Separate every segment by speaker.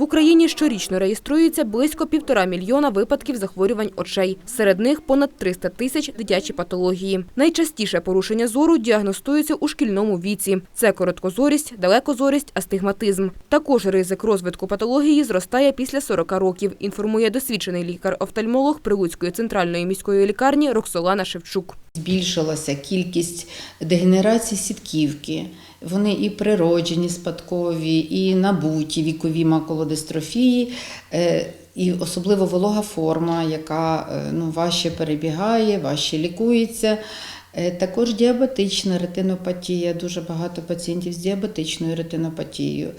Speaker 1: В Україні щорічно реєструється близько півтора мільйона випадків захворювань очей. Серед них понад 300 тисяч дитячі патології. Найчастіше порушення зору діагностуються у шкільному віці. Це короткозорість, далекозорість, астигматизм. Також ризик розвитку патології зростає після 40 років, інформує досвідчений лікар-офтальмолог Прилуцької центральної міської лікарні Роксолана Шевчук.
Speaker 2: Збільшилася кількість дегенерацій сітківки. Вони і природжені, спадкові, і набуті вікові макулодистрофії, е, і особливо волога форма, яка е, ну, важче перебігає, важче лікується. Е, Також діабетична ретинопатія, дуже багато пацієнтів з діабетичною ретинопатією.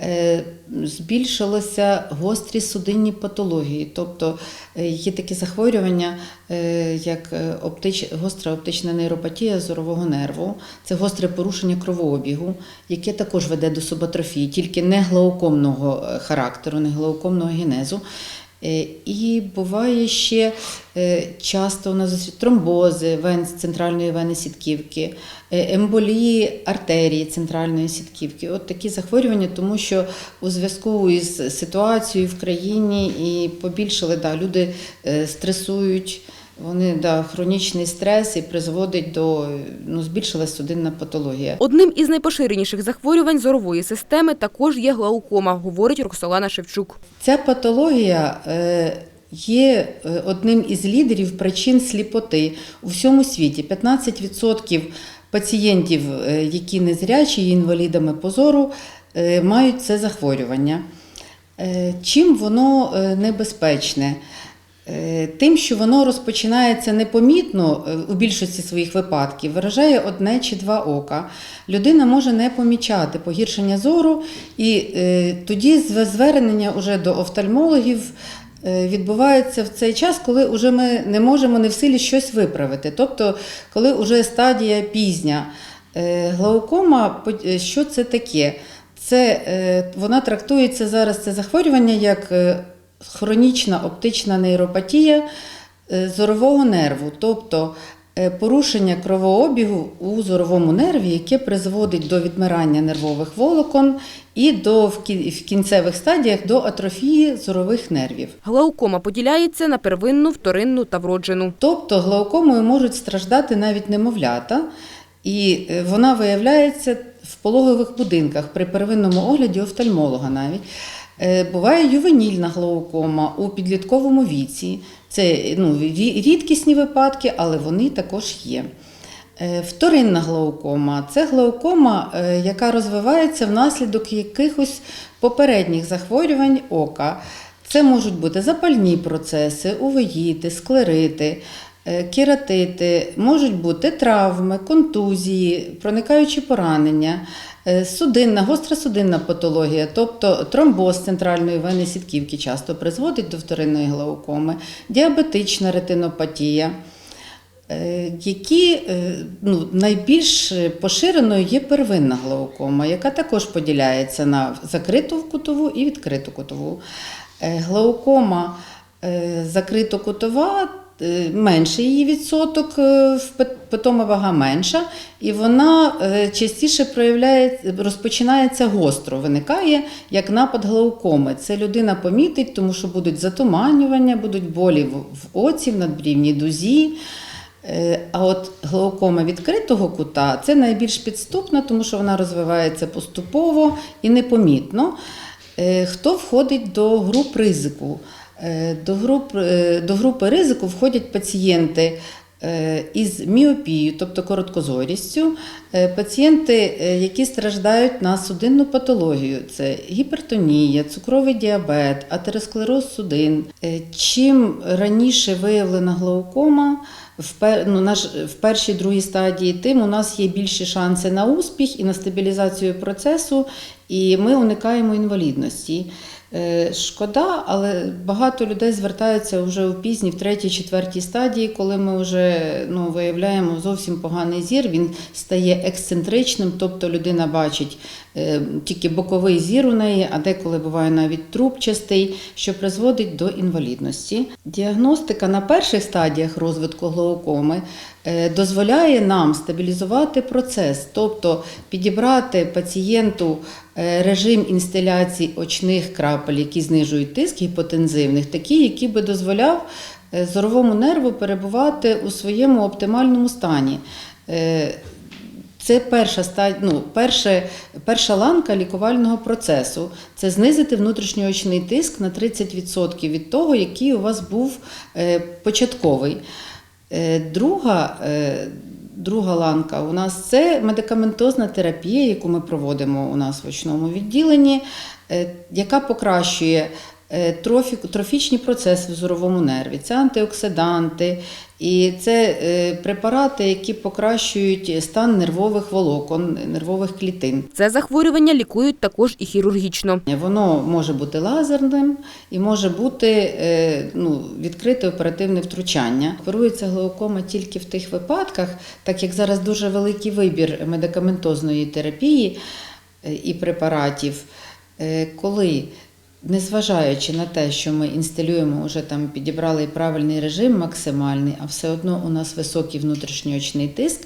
Speaker 2: Е, Збільшилися гострі судинні патології, тобто е, є такі захворювання, е, як оптич... гостра оптична нейропатія зорового нерву, це гостре порушення кровообігу, яке також веде до суботрофії, тільки не глаукомного характеру, не глаукомного генезу. Е, І буває ще е, часто у нас тромбози вен центральної вени сітківки, е, емболії артерії центральної сітківки. От такі захворювання, тому що у зв'язку із ситуацією в країні і побільшали да, люди стресують. Вони да, хронічний стрес і призводить до ну, збільшилась судинна патологія.
Speaker 1: Одним із найпоширеніших захворювань зорової системи також є глаукома, говорить Роксолана Шевчук.
Speaker 2: Ця патологія е, є е, одним із лідерів причин сліпоти у всьому світі. 15% пацієнтів, е, які незрячі, є інвалідами по зору, е, мають це захворювання. Чим воно небезпечне? Е, Тим, що воно розпочинається непомітно е, у більшості своїх випадків, виражає одне чи два ока. Людина може не помічати погіршення зору, і е, тоді звернення уже до офтальмологів відбувається в цей час, коли вже ми не можемо не в силі щось виправити. Тобто, коли вже стадія пізня. Глаукома, що це таке? Це, вона трактується зараз це захворювання як хронічна оптична нейропатія е, зорового нерву, тобто е, порушення кровообігу у зоровому нерві, яке призводить до відмирання нервових волокон і до в кінцевих стадіях до атрофії зорових нервів.
Speaker 1: Глаукома поділяється на первинну, вторинну та вроджену.
Speaker 2: Тобто глаукомою можуть страждати навіть немовлята, і е, вона виявляється в пологових будинках при первинному огляді офтальмолога навіть. Е, Буває ювенільна глаукома у підлітковому віці. Це ну, рідкісні випадки, але вони також є. Е, Вторинна глаукома це глаукома, е, яка розвивається внаслідок якихось попередніх захворювань ока. Це можуть бути запальні процеси, увеїти, склерити, кератити, можуть бути травми, контузії, проникаючі поранення, судинна, гостра судинна патологія, тобто тромбоз центральної вени сітківки часто призводить до вторинної глаукоми, діабетична ретинопатія. Е, Які е, ну, найбільш поширеною є первинна глаукома, яка також поділяється на закриту кутову і відкриту кутову. Е, Глаукома е, закрито-кутова, е, менший її відсоток, е, питома вага менша, і вона е, частіше проявляється, розпочинається гостро, виникає як напад глаукоми. Це людина помітить, тому що будуть затуманювання, будуть болі в, оці, в надбрівній дузі. Е, А от глаукома відкритого кута це найбільш підступна, тому що вона розвивається поступово і непомітно. Е, Хто входить до груп ризику? Е, До, груп, е, до групи ризику входять пацієнти е, із міопією, тобто короткозорістю, пацієнти, які страждають на судинну патологію, це гіпертонія, цукровий діабет, атеросклероз судин. Чим раніше виявлена глаукома, в, пер, ну, наш, в першій другій стадії, тим у нас є більші шанси на успіх і на стабілізацію процесу, і ми уникаємо інвалідності. Е, Шкода, але багато людей звертаються вже у пізній, в третій, четвертій стадії, коли ми вже ну, виявляємо зовсім поганий зір, він стає ексцентричним, тобто людина бачить тільки боковий зір у неї, а деколи буває навіть трубчастий, що призводить до інвалідності. Діагностика на перших стадіях розвитку глаукоми е, дозволяє нам стабілізувати процес, тобто підібрати пацієнту е, режим інстиляції очних крапель, які знижують тиск гіпотензивних, такий, який би дозволяв е, зоровому нерву перебувати у своєму оптимальному стані. Це перша стадія, ну, перше, перша ланка лікувального процесу. Це знизити внутрішньоочний тиск на 30% від того, який у вас був е, початковий. Е, Друга, е, друга ланка у нас це медикаментозна терапія, яку ми проводимо у нас в очному відділенні, яка покращує трофічні процеси в зоровому нерві. Це антиоксиданти, і це е, препарати, які покращують стан нервових волокон, нервових клітин.
Speaker 1: Це захворювання лікують також і хірургічно.
Speaker 2: Воно може бути лазерним і може бути е, ну, відкрите оперативне втручання. Оперується глаукома тільки в тих випадках, так як зараз дуже великий вибір медикаментозної терапії е, і препаратів, е, коли Незважаючи на те, що ми інсталюємо, вже там підібрали правильний режим максимальний, а все одно у нас високий внутрішньоочний тиск,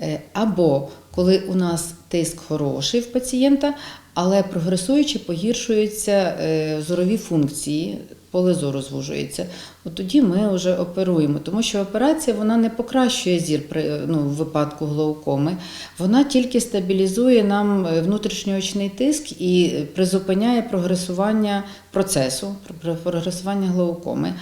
Speaker 2: Е, або коли у нас тиск хороший в пацієнта, але прогресуючи погіршуються е, зорові функції, поле зору звужується. От тоді ми вже оперуємо, тому що операція вона не покращує зір при ну, в випадку глаукоми, вона тільки стабілізує нам е, внутрішньоочний тиск і призупиняє прогресування процесу, прогресування глаукоми.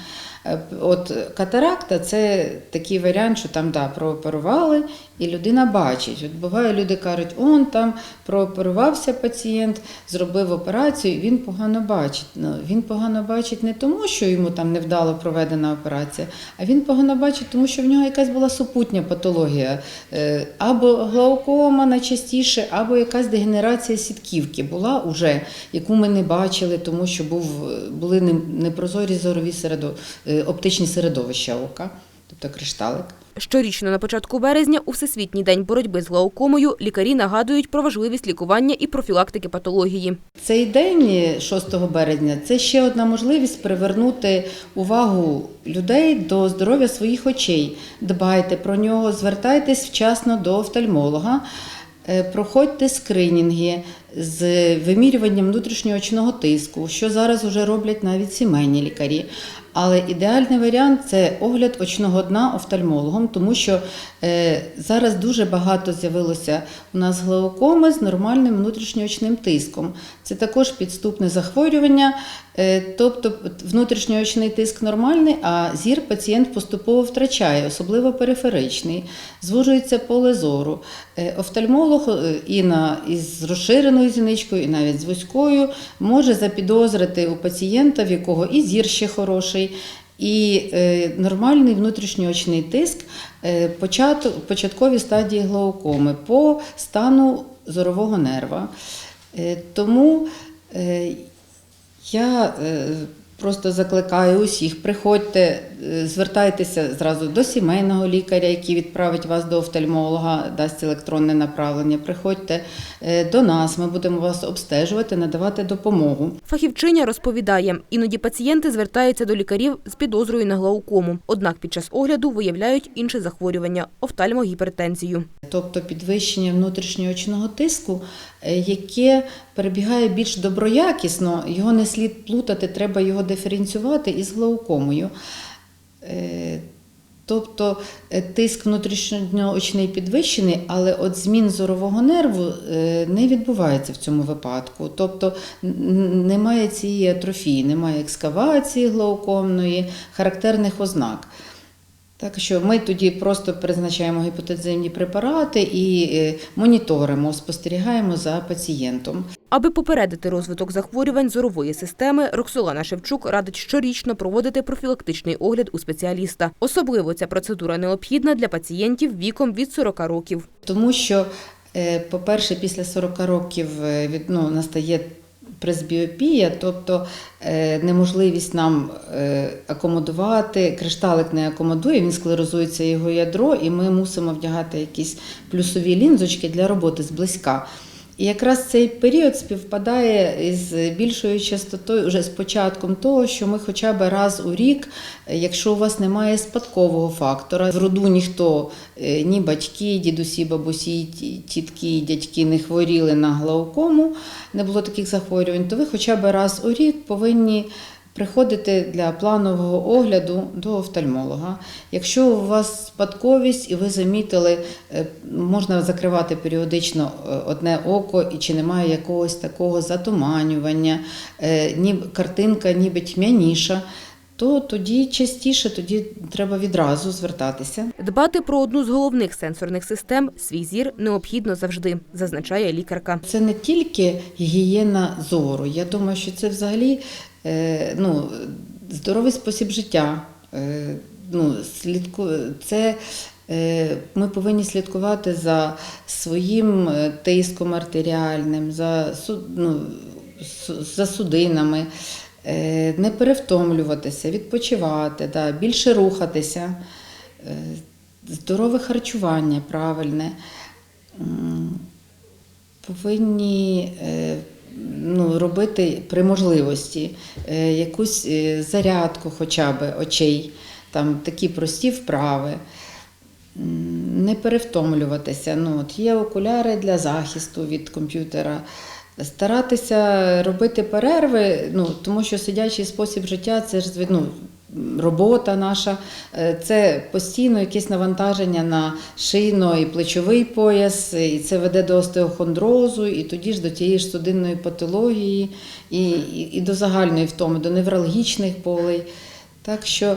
Speaker 2: Е, От катаракта це такий варіант, що там да, прооперували, і людина бачить. От буває, люди кажуть, он там прооперувався пацієнт, зробив операцію, він погано бачить. Ну, він погано бачить не тому, що йому там невдало проведена операція, а він погано бачить, тому що в нього якась була супутня патологія, Е, або глаукома найчастіше, або якась дегенерація сітківки була уже, яку ми не бачили, тому що був, були не- непрозорі зорові середо, е, оптичні середовища ока, тобто кришталик.
Speaker 1: Щорічно на початку березня у Всесвітній день боротьби з глаукомою лікарі нагадують про важливість лікування і профілактики патології.
Speaker 2: Цей день, 6 березня, це ще одна можливість привернути увагу людей до здоров'я своїх очей. Дбайте про нього, звертайтесь вчасно до офтальмолога, е, проходьте скринінги з вимірюванням внутрішньоочного тиску, що зараз вже роблять навіть сімейні лікарі. Але ідеальний варіант це огляд очного дна офтальмологом, тому що зараз дуже багато з'явилося у нас глаукоми з нормальним внутрішньоочним тиском. Це також підступне захворювання, е, тобто внутрішньоочний тиск нормальний, а зір пацієнт поступово втрачає, особливо периферичний, звужується поле зору. Е, Офтальмолог е, і на із розширеною зіничкою, і навіть з вузькою може запідозрити у пацієнта, в якого і зір ще хороший, і е, нормальний внутрішньоочний тиск е, початкові стадії глаукоми по стану зорового нерва. Е, тому я просто закликаю усіх, приходьте, звертайтеся зразу до сімейного лікаря, який відправить вас до офтальмолога, дасть електронне направлення. Приходьте е, до нас, ми будемо вас обстежувати, надавати допомогу.
Speaker 1: Фахівчиня розповідає, іноді пацієнти звертаються до лікарів з підозрою на глаукому. Однак під час огляду виявляють інше захворювання – офтальмогіпертензію.
Speaker 2: Тобто підвищення внутрішньоочного тиску, е, яке перебігає більш доброякісно, його не слід плутати, треба його диференціювати із глаукомою. Е, Тобто е, тиск внутрішньоочний підвищений, але от змін зорового нерву е, не відбувається в цьому випадку. Тобто немає цієї атрофії, немає екскавації глаукомної, характерних ознак. Так що ми тоді просто призначаємо гіпотензивні препарати і е, моніторимо, спостерігаємо за пацієнтом.
Speaker 1: Аби попередити розвиток захворювань зорової системи, Роксолана Шевчук радить щорічно проводити профілактичний огляд у спеціаліста. Особливо ця процедура необхідна для пацієнтів віком від 40 років.
Speaker 2: Тому що, е, по-перше, після 40 років е, ну, настає пресбіопія, тобто е, неможливість нам е, акомодувати, кришталик не акомодує, він склерозується його ядро, і ми мусимо вдягати якісь плюсові лінзочки для роботи зблизька. І якраз цей період співпадає із більшою частотою, вже з початком того, що ми хоча б раз у рік, якщо у вас немає спадкового фактора, в роду ніхто, е, ні батьки, дідусі, бабусі, ті- тітки, дядьки не хворіли на глаукому, не було таких захворювань, то ви хоча б раз у рік повинні приходити для планового огляду до офтальмолога. Якщо у вас спадковість і ви замітили, е, можна закривати періодично е, одне око, і чи немає якогось такого затуманювання, е, ніби картинка ніби тьмяніша, то тоді частіше тоді треба відразу звертатися.
Speaker 1: Дбати про одну з головних сенсорних систем свій зір необхідно завжди, зазначає лікарка.
Speaker 2: Це не тільки гігієна зору. Я думаю, що це взагалі е, ну, здоровий спосіб життя. Е, ну, слідку... Це е, ми повинні слідкувати за своїм тиском артеріальним, за, ну, за судинами, не перевтомлюватися, відпочивати, да, більше рухатися, е, здорове харчування правильне. Повинні е, ну, робити при можливості е, якусь е, зарядку хоча б очей, там такі прості вправи. Не перевтомлюватися. Ну, от є окуляри для захисту від комп'ютера. Старатися робити перерви, ну, тому що сидячий спосіб життя це ж ну, робота наша, е, це постійно якесь навантаження на шийно і плечовий пояс, і це веде до остеохондрозу, і тоді ж до тієї ж судинної патології, і, і, і до загальної втоми, до невралгічних болей. Так що,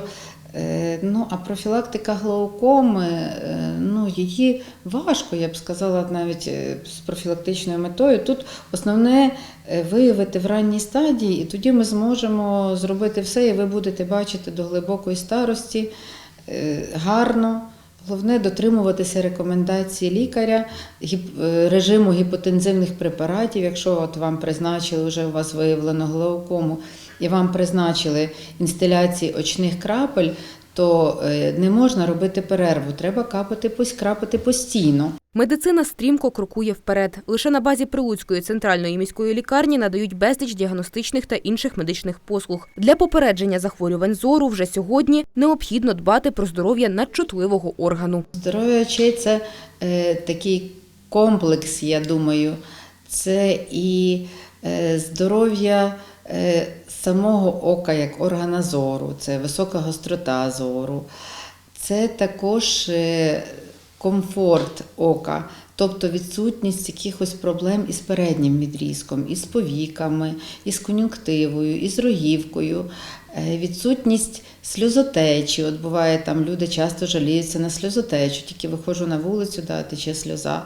Speaker 2: ну, а профілактика глаукоми, е, ну, її важко, я б сказала, навіть е, з профілактичною метою. Тут основне е, виявити в ранній стадії, і тоді ми зможемо зробити все, і ви будете бачити до глибокої старості е, гарно. Головне дотримуватися рекомендацій лікаря, е, режиму гіпотензивних препаратів. Якщо от вам призначили, вже у вас виявлено глаукому, і вам призначили інстиляції очних крапель, то е, не можна робити перерву. Треба капати крапати постійно.
Speaker 1: Медицина стрімко крокує вперед. Лише на базі Прилуцької центральної міської лікарні надають безліч діагностичних та інших медичних послуг. Для попередження захворювань зору вже сьогодні необхідно дбати про здоров'я надчутливого органу.
Speaker 2: Здоров'я очей це е, такий комплекс, я думаю. Це і е, здоров'я самого ока як органа зору, це висока гострота зору, це також е, комфорт ока. Тобто відсутність якихось проблем із переднім відрізком, із повіками, із кон'юнктивою, із рогівкою, Е, відсутність сльозотечі. От буває, там люди часто жаліються на сльозотечу, тільки виходжу на вулицю, да, тече сльоза.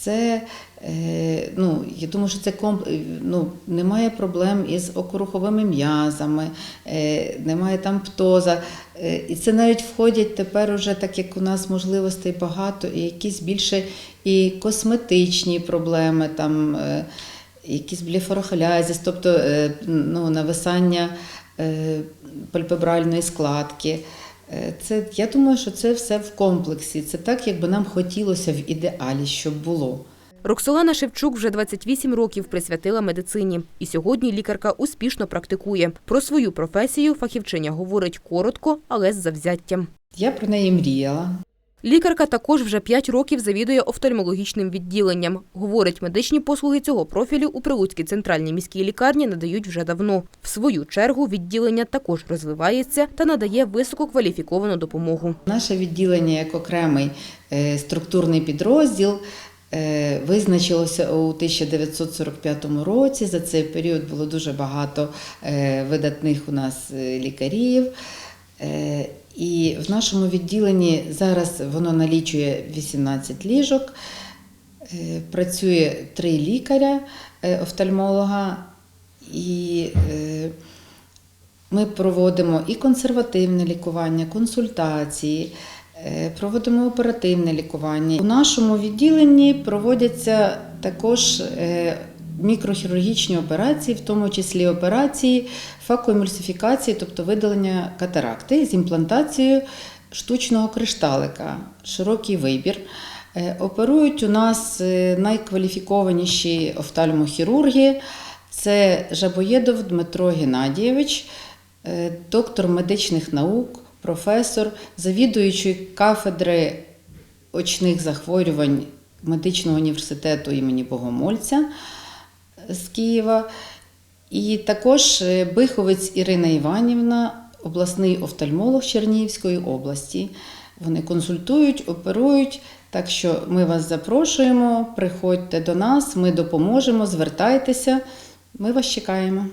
Speaker 2: Це, е, ну, я думаю, що це комп... ну, немає проблем із окоруховими м'язами, е, немає там птоза. Е, І це навіть входять тепер уже, так як у нас можливостей багато, і якісь більше і косметичні проблеми, там, якісь блефорохолязіс, тобто ну, нависання пальпебральної складки. Е, Це, я думаю, що це все в комплексі. Це так, як би нам хотілося в ідеалі, щоб було.
Speaker 1: Роксолана Шевчук вже 28 років присвятила медицині. І сьогодні лікарка успішно практикує. Про свою професію фахівчиня говорить коротко, але з завзяттям.
Speaker 2: Я про неї мріяла.
Speaker 1: Лікарка також вже 5 років завідує офтальмологічним відділенням. Говорить, медичні послуги цього профілю у Прилуцькій центральній міській лікарні надають вже давно. В свою чергу відділення також розвивається та надає висококваліфіковану допомогу.
Speaker 2: Наше відділення як окремий е, структурний підрозділ е, визначилося у 1945 році. За цей період було дуже багато е, видатних у нас лікарів. І в нашому відділенні зараз воно налічує 18 ліжок. Е, Працює три лікаря, е, офтальмолога, і е, ми проводимо і консервативне лікування, консультації, проводимо оперативне лікування. У нашому відділенні проводяться також мікрохірургічні операції, в тому числі операції факоемульсифікації, тобто видалення катаракти з імплантацією штучного кришталика, широкий вибір. Е, Оперують у нас е, найкваліфікованіші офтальмохірурги. Це Жабоєдов Дмитро Геннадійович, е, доктор медичних наук, професор, завідуючий кафедри очних захворювань медичного університету імені Богомольця з Києва. І також е, Биховець Ірина Іванівна, обласний офтальмолог Чернігівської області. Вони консультують, оперують. Так що ми вас запрошуємо, приходьте до нас, ми допоможемо, звертайтеся. Ми вас чекаємо.